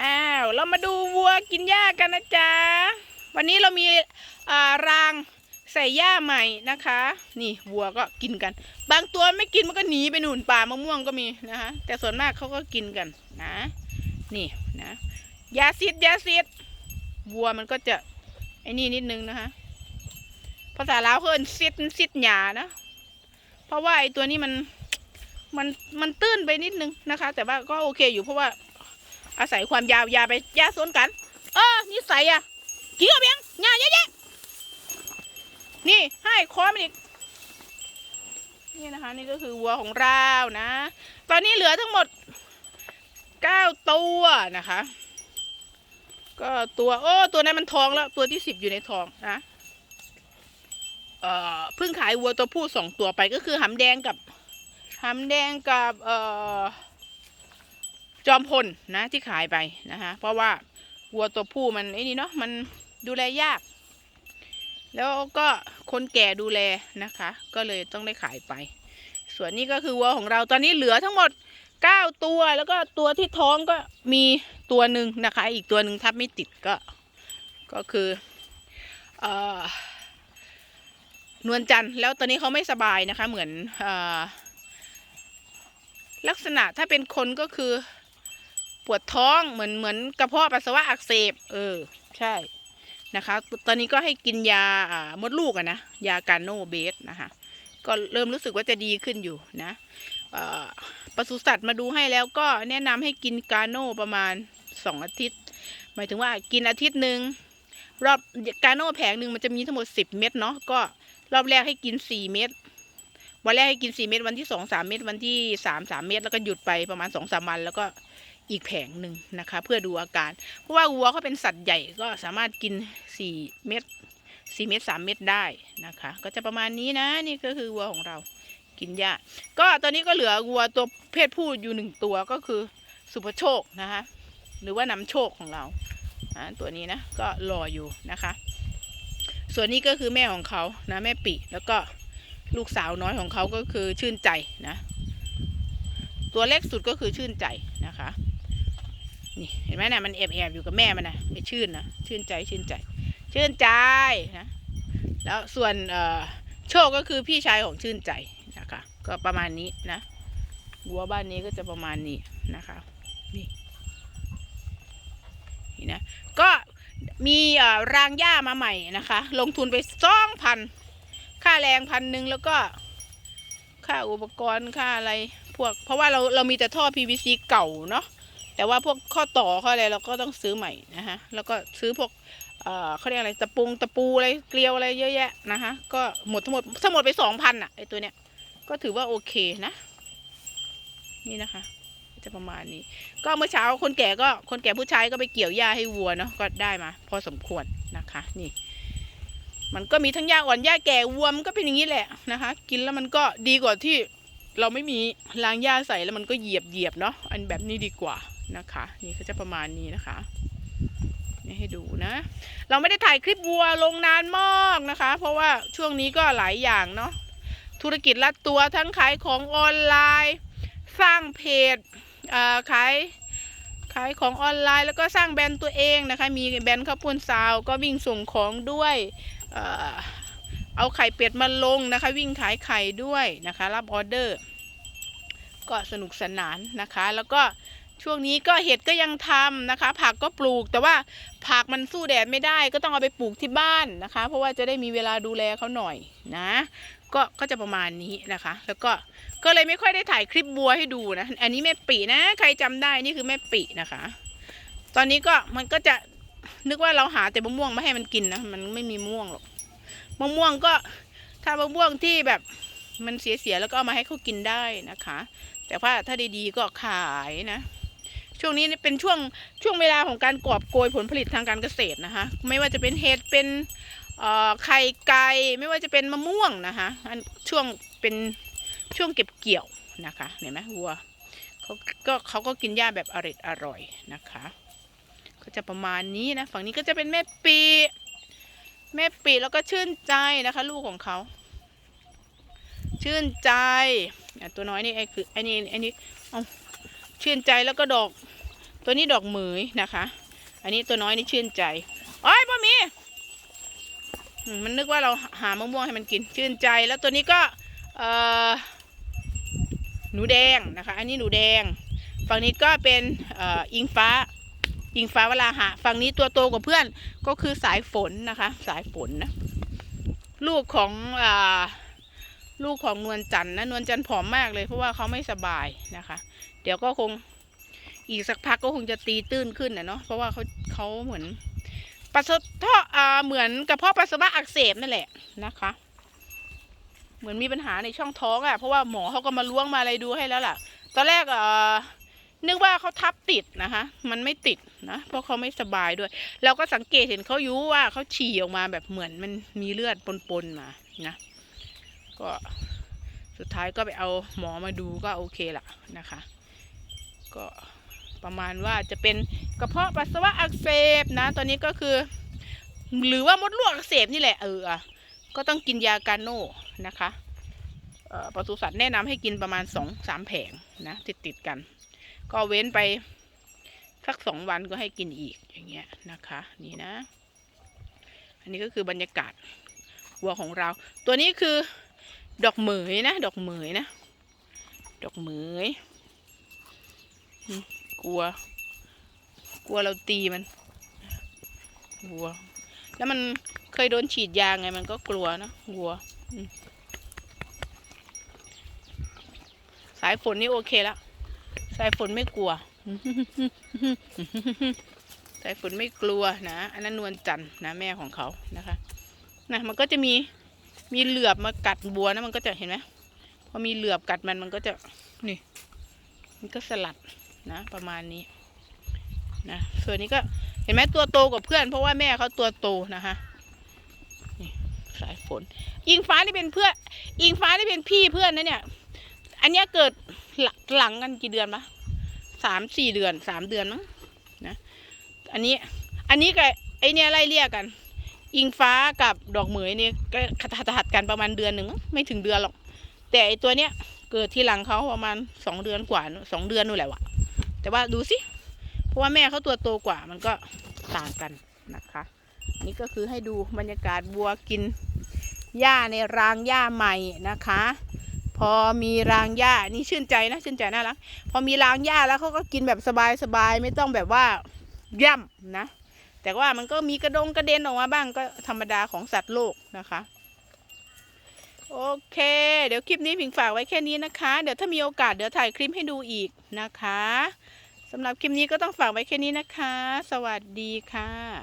อ้าวเรามาดูวัวกินหญ้ากันนะจ๊ะ วันนี้เรามีารางใส่หญ้าใหม่นะคะ นี่วัวก็กินกัน บางตัวไม่กินมันก็หนีไปหนุนป่ามะม่วงก็มีนะคะแต่ส่วนมากเขาก็กินกันนะ นี่นะยาซิดยาซิดวัวมันก็จะไอ้นี่นิดนึงนะคะภาษาลาวเขาเอิ้นซิดซิดหยานะ เพราะว่าไอ้ตัวนี้มันมันมันตื้นไปนิดนึงนะคะ แต่ว่าก็โอเคอยู่เพราะว่า อาศัยความยาวยาไปยาสวนกัน เออนี่ใส่อะกินกับยังงาเยอะแยะนี่ให้คอมันอีกนี่นะคะ นี่ก็คือวัวของเรานะ ตอนนี้เหลือทั้งหมดเก้าตัวนะคะ ก็ตัวโอ้ตัวนั้นมันทองแล้ว ตัวที่สิบอยู่ในทองนะเอ่อเพิ่งขายวัวตัวผู้สองตัวไปก็คือหำแดงกับหำแดงกับเอ่อ จอมพลนะที่ขายไปนะคะ เพราะว่าวัวตัวผู้มันไอ้นี่เนาะมันดูแลยาก แล้วก็คนแก่ดูแลนะคะ ก็เลยต้องได้ขายไป ส่วนนี้ก็คือวัวของเราตอนนี้เหลือทั้งหมดเก้าตัวแล้วก็ตัวที่ท้องก็มีตัวหนึ่งนะคะ อีกตัวหนึ่งทับไม่ติดก็ก็คือเอ่อนวลจันทร์แล้วตอนนี้เขาไม่สบายนะคะ เหมือนอลักษณะถ้าเป็นคนก็คือ ปวดท้องเหมือนเหมือนกระเพาะปัสสาวะอักเสบ เออ ใช่นะคะ ตอนนี้ก็ให้กินยาอ่ามดลูกอะนะ ยาการโนเบสนะคะ ก็เริ่มรู้สึกว่าจะดีขึ้นอยู่นะเอ่อปศุสัตว์มาดูให้แล้วก็แนะนำให้กินกาโนประมาณสองอาทิตย์ หมายถึงว่ากินอาทิตย์หนึ่งรอบกาโนแผงหนึ่งมันจะมีทั้งหมดสิบเม็ดเนาะก็รอบแรกให้กินสี่เม็ดวันแรกให้กินสี่เม็ดวันที่สองสามเม็ดวันที่สามสามเม็ดแล้วก็หยุดไปประมาณสองสามวันแล้วก็ อีกแผงหนึ่งนะคะ เพื่อดูอาการ เพราะว่าวัวเขาเป็นสัตว์ใหญ่ก็สามารถกินสี่เม็ดสี่เม็ดสามเม็ดได้นะคะ ก็จะประมาณนี้นะนี่ก็คือวัวของเรากินหญ้าก็ตอนนี้ก็เหลือวัวตัวเพศผู้อยู่หนึ่งตัวก็คือสุภโชคนะคะ หรือว่านำโชคของเราอ่าตัวนี้นะก็รออยู่นะคะ ส่วนนี้ก็คือแม่ของเขานะแม่ปีแล้วก็ลูกสาวน้อยของเขาก็คือชื่นใจนะ ตัวเล็กสุดก็คือชื่นใจนะคะ นี่เห็นไหมนะมันแอบแอบอยู่กับแม่มันนะไอชื่นนะชื่นใจชื่นใจ ชื่นใจนะแล้วส่วนเอ่อโชคก็คือพี่ชายของชื่นใจนะคะ ก็ประมาณนี้นะวัวบ้านนี้ก็จะประมาณนี้นะคะนี่นี่นะก็มีรางหญ้ามาใหม่นะคะ ลงทุนไปสองพันค่าแรงพันหนึ่งแล้วก็ค่าอุปกรณ์ค่าอะไรพวก เพราะว่าเราเรามีแต่ท่อ PVC เก่าเนาะ แต่ว่าพวกข้อต่อข้ออะไรเราก็ต้องซื้อใหม่นะฮะแล้วก็ซื้อพวกเอ่อเขาเรียกอะไรตะปูตะปูอะไรเกลียวอะไรเยอะแยะนะคะก็หมดทั้งหมดทั้งหมดไปสองพันอะไอตัวเนี้ยก็ถือว่าโอเคนะ นี่นะคะ จะประมาณนี้ ก็เมื่อเช้าคนแก่ก็คนแก่ผู้ชายก็ไปเกี่ยวหญ้าให้วัวเนาะก็ได้มา พอสมควรนะคะ นี่ มันก็มีทั้งหญ้าอ่อนหญ้าแก่วัวมันก็เป็นอย่างนี้แหละนะคะ กินแล้วมันก็ดีกว่าที่เราไม่มีรางหญ้าใส่แล้วมันก็เหยียบเหยียบเนาะอันแบบนี้ดีกว่า นะคะ นี่ก็จะประมาณนี้นะคะนี่ให้ดูนะ เราไม่ได้ถ่ายคลิปวัวลงนานมากนะคะ เพราะว่าช่วงนี้ก็หลายอย่างเนาะธุรกิจรัดตัวทั้งขายของออนไลน์ สร้างเพจขายขายของออนไลน์แล้วก็สร้างแบรนด์ตัวเองนะคะ มีแบรนด์ข้าวปุ้นซาวก็วิ่งส่งของด้วยเอาไข่เป็ดมาลงนะคะ วิ่งขายไข่ด้วยนะคะ รับออเดอร์ ก็สนุกสนานนะคะ แล้วก็ ช่วงนี้ก็เห็ดก็ยังทำนะคะ ผักก็ปลูกแต่ว่าผักมันสู้แดดไม่ได้ ก็ต้องเอาไปปลูกที่บ้านนะคะ เพราะว่าจะได้มีเวลาดูแลเขาหน่อยนะ ก็ก็จะประมาณนี้นะคะ แล้วก็ก็เลยไม่ค่อยได้ถ่ายคลิปบัวให้ดูนะ อันนี้แม่ปีนะ ใครจำได้นี่คือแม่ปีนะคะ ตอนนี้ก็มันก็จะนึกว่าเราหาแต่มะม่วงมาให้มันกินนะมันไม่มีมะม่วงหรอกมะม่วงก็ถ้ามะม่วงที่แบบมันเสียๆแล้วก็เอามาให้เขากินได้นะคะ แต่ว่าถ้าดีๆก็ขายนะ ช่วงนี้เป็นช่วงช่วงเวลาของการกอบโกยผลผลิตทางการเกษตรนะคะ ไม่ว่าจะเป็นเห็ดเป็นไข่ไก่ไม่ว่าจะเป็นมะม่วงนะคะอันช่วงเป็นช่วงเก็บเกี่ยวนะคะเห็นไหมวัวเขาก็เขาก็กินหญ้าแบบอร่อยอร่อยนะคะ ก็จะประมาณนี้นะฝั่งนี้ก็จะเป็นแม่ปีแม่ปีแล้วก็ชื่นใจนะคะ ลูกของเขา ชื่นใจตัวน้อยนี่ไอ้คือไอ้นี่ไอ้นี่เอาชื่นใจแล้วก็ดอก ตัวนี้ดอกเหมยนะคะ อันนี้ตัวน้อยนี่ชื่นใจโอ้ยบ่มีมันนึกว่าเราหามะม่วงให้มันกินชื่นใจ แล้วตัวนี้ก็เออหนูแดงนะคะ อันนี้หนูแดง ฝั่งนี้ก็เป็นออิงฟ้า อิงฟ้าวลาหะ ฝั่งนี้ตัวโตกว่าเพื่อนก็คือสายฝนนะคะ สายฝนนะ ลูกของอลูกของนวลจันทร์นะนวลจันทร์ผอมมากเลยเพราะว่าเขาไม่สบายนะคะ เดี๋ยวก็คง อีกสักพักก็คงจะตีตื้นขึ้นนะเนาะเพราะว่าเขาเขาเหมือนปัสสาวะอ่าเหมือนกระเพาะปัสสาวะอักเสบนั่นแหละนะคะ เหมือนมีปัญหาในช่องท้องอะ่ะเพราะว่าหมอเขาก็มาล้วงมาอะไรดูให้แล้วล่ะ ตอนแรกเอ่อนึกว่าเขาทับติดนะคะ มันไม่ติดนะเพราะเขาไม่สบายด้วย เราก็สังเกตเห็นเขายุว่าเขาฉี่ออกมาแบบเหมือนมันมีเลือดปนๆมานะก็สุดท้ายก็ไปเอาหมอมาดูก็โอเคละนะคะ ก็ ประมาณว่าจะเป็นกระเพาะปัสสาวะอักเสบนะ ตอนนี้ก็คือ หรือว่ามดลูกอักเสบนี่แหละเออก็ต้องกินยากาโน่นะคะปศุสัตว์แนะนำให้กินประมาณสองสามแผงนะติดติดกัน ก็เว้นไปสักสองวันก็ให้กินอีกอย่างเงี้ยนะคะ นี่นะ อันนี้ก็คือบรรยากาศวัวของเรา ตัวนี้คือดอกเหมยนะ ดอกเหมยนะ ดอกเหมย กลัว กลัวเราตีมันวัว แล้วมันเคยโดนฉีดยาไงมันก็กลัวนะวัวสายฝนนี่โอเคแล้วสายฝนไม่กลัว สายฝนไม่กลัวนะ อันนั้นนวลจันทร์นะแม่ของเขานะคะนะมันก็จะมีมีเหลือบมากัดบัวนะมันก็จะเห็นไหมพอมีเหลือบกัดมันมันก็จะนี่ มันก็สลัด นะ ประมาณนี้นะส่วนนี้ก็เห็นไหมตัวโตกว่าเพื่อน เพราะว่าแม่เขาตัวโตนะคะนี่สายฝน อิงฟ้านี่เป็นเพื่อนอิงฟ้านี่เป็นพี่เพื่อนนะเนี่ย อันนี้เกิดหลังหลังกันกี่เดือนปะสามสี่เดือนสามเดือนมั้งนะอันนี้อันนี้กับไอเนี้ยไล่เรียกกัน อิงฟ้ากับดอกเหมยนี่ก็ถัดๆกันประมาณเดือนหนึ่งมั้งไม่ถึงเดือนหรอก แต่ไอตัวเนี้ยเกิดที่หลังเขาประมาณสองเดือนกว่าสองเดือนนู่นแหละวะ แต่ว่าดูสิเพราะว่าแม่เขาตัวโตกว่ามันก็ต่างกันนะคะ นี่ก็คือให้ดูบรรยากาศวัวกินหญ้าในรางหญ้าใหม่นะคะ พอมีรางหญ้านี่ชื่นใจนะชื่นใจน่ารักพอมีรางหญ้าแล้วเขาก็กินแบบสบายๆไม่ต้องแบบว่าย่ำนะ แต่ว่ามันก็มีกระดงกระเด็นออกมาบ้างก็ธรรมดาของสัตว์โลกนะคะ โอเค เดี๋ยวคลิปนี้พิงฝากไว้แค่นี้นะคะ เดี๋ยวถ้ามีโอกาสเดี๋ยวถ่ายคลิปให้ดูอีกนะคะสำหรับคลิปนี้ก็ต้องฝากไว้แค่นี้นะคะ สวัสดีค่ะ